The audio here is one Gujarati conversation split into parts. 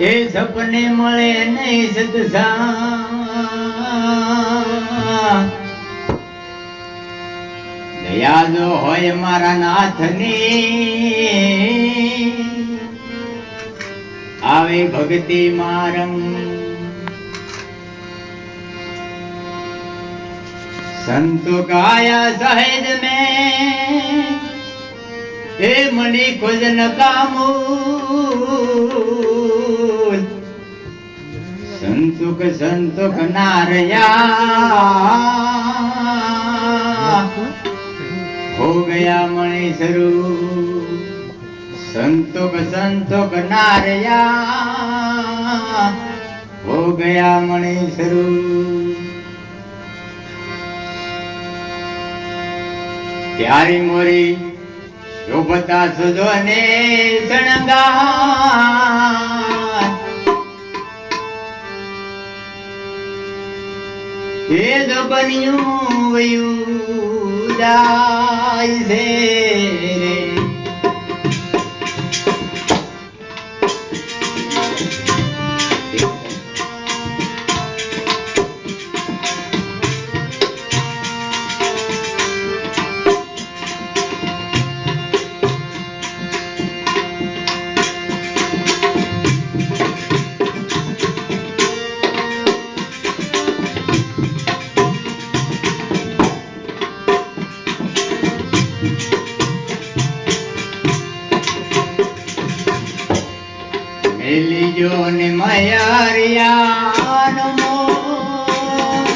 એ સપને મળે નહીં સતસા દયા હોય મારા નાથની. આવે ભક્તિ મારમ. સંતો કાયા સહેજ મેં. હે મણી ખુજ ન કામૂલ. સંતુક સંતુક નારયા. હો ગયા મણી શરૂ. સંતુક સંતુક નારયા. હો ગયા મણી શરૂ. ત્યારે મોરી جوابتا جو نه شننگا اے جو بنيو ويو داي سي છે રે મેલીજો ને મયારિયાનો મોહ.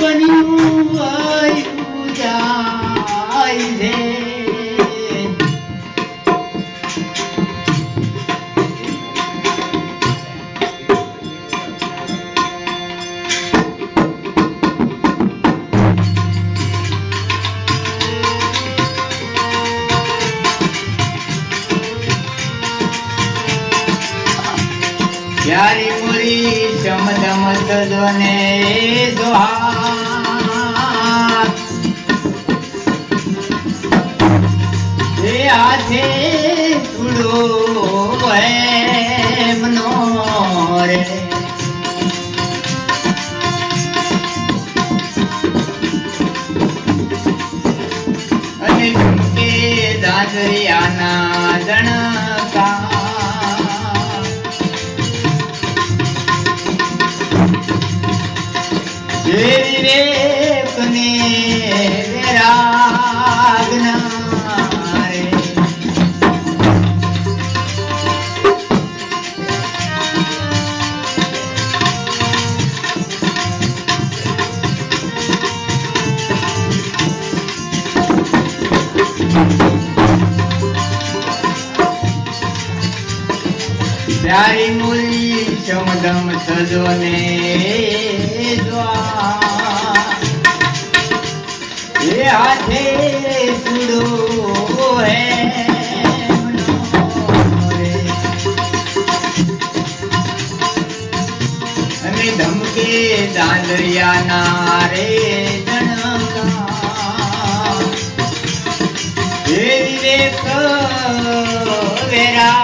બન્યું પ્યારી મુરી ચમદમ સજને દોહા એ હાથે તુડો એમનો રે. હાથે ચૂડો હે. ધમકે દાંદરિયાના રે જણકા હે વિવેક વેરાગના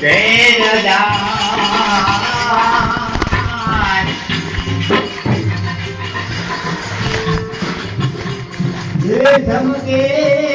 ઘેર દાન હે ધમકે.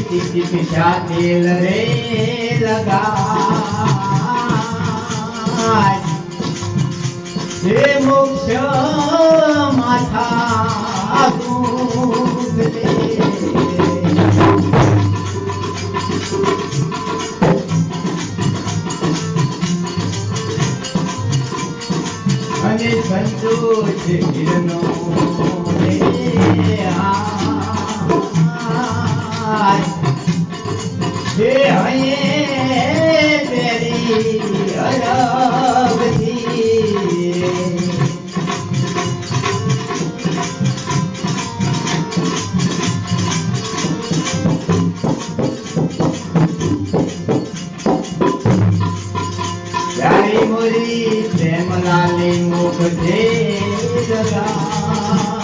ટીપી પીછા તેલ રે લગાય હે મોક્ષ માથા દુઃખ દે અને સંતોષ કિરણો રે આય. હે હયે પેરી અરબથી. પ્યારી મોરી પ્રેમ લાલી મુખ છે જગાય.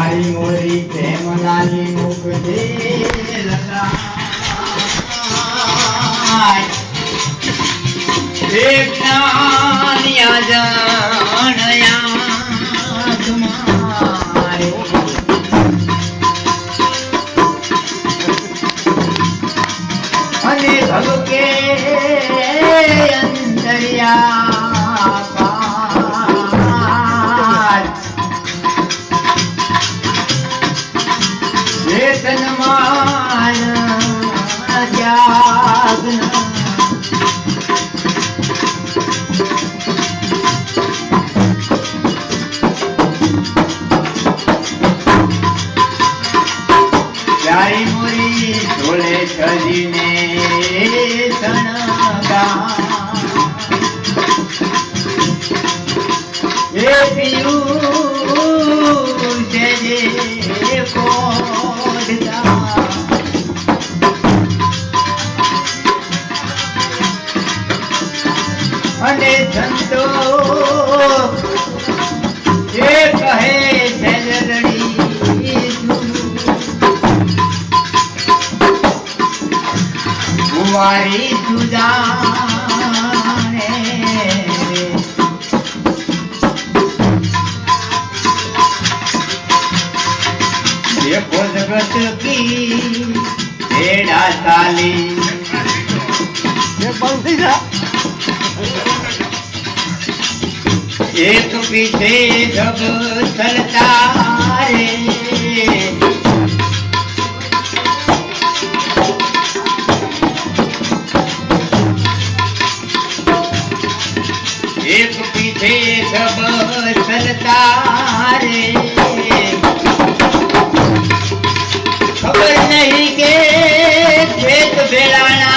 યારી મોરી પ્રેમ લાલી મુખ દે લગાય. જાણયા તમારે. અને ભગકે અંતર્યા એ પિયું છે જે પોડતા અને સંતો એ કહે સેલરડી કુંવારી विभेद करता रे एक पीछे जब चलता रे खबर नहीं के खेत बेलाना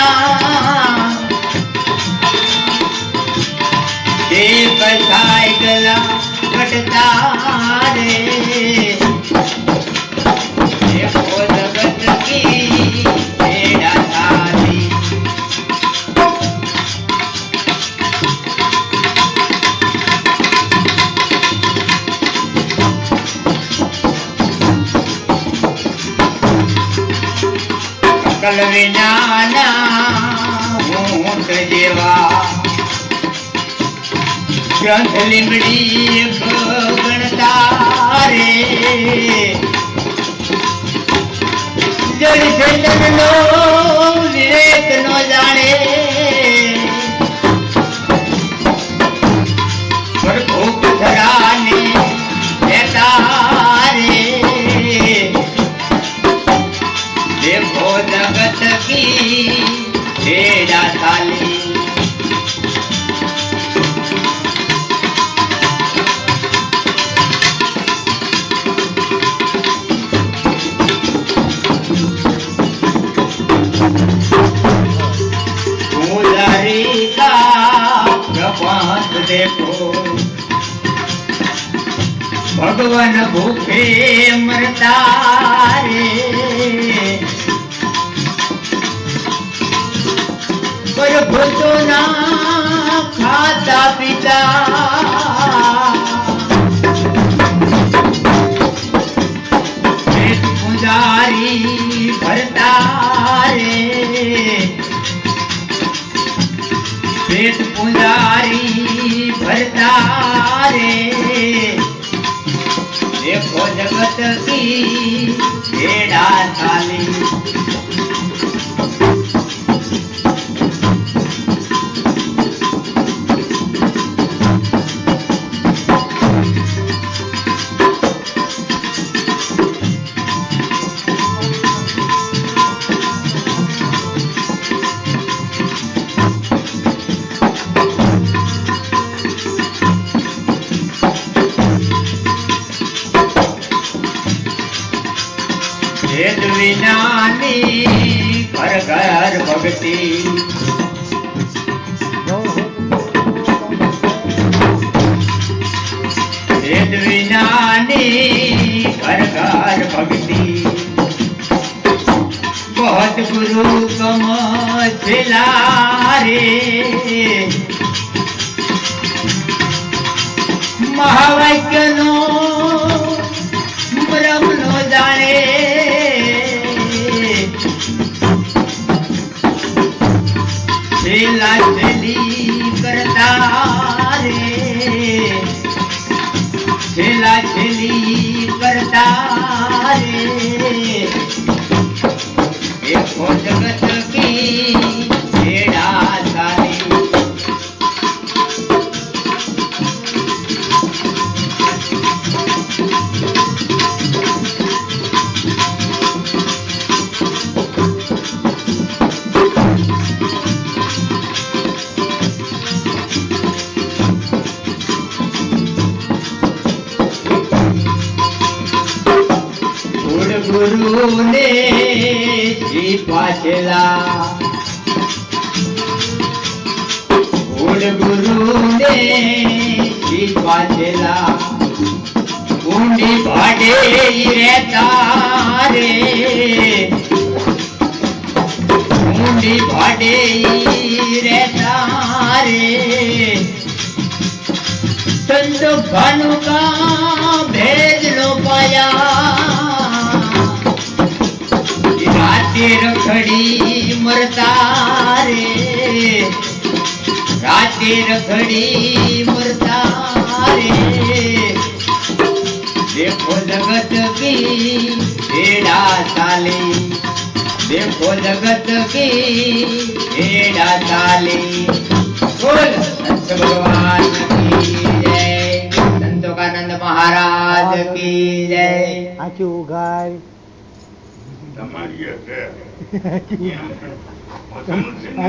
સાયકલ કટતા રે જગત કી પેડા ગ્રંથ લીમડી ગણતા રે જળ ચેતનનો વિવેક નો જાણે प्रपंच देखो भगवान भूखे मरता रे पर भूतो ना खाता पीता पेट पुजारी भरता रे पेट पुजारी भरता रे देखो जगत की खेड़ा थाली ભક્તિ વિનાની ઘર ઘર ભક્તિ. બહત ગુરુ કમ છેલા રે. છેલા કરતા રે. ગુરુ ને જી પાછલા ગુડ ગુરુને જી પાછલા ઊંડી ભાડે રે. તારે ઊંડી ભાડે રે. તારે ભાનુ કા દેખો જગત કી એડા ભગવાન કી મહારાજ કી જય. આચું ગાય તમારી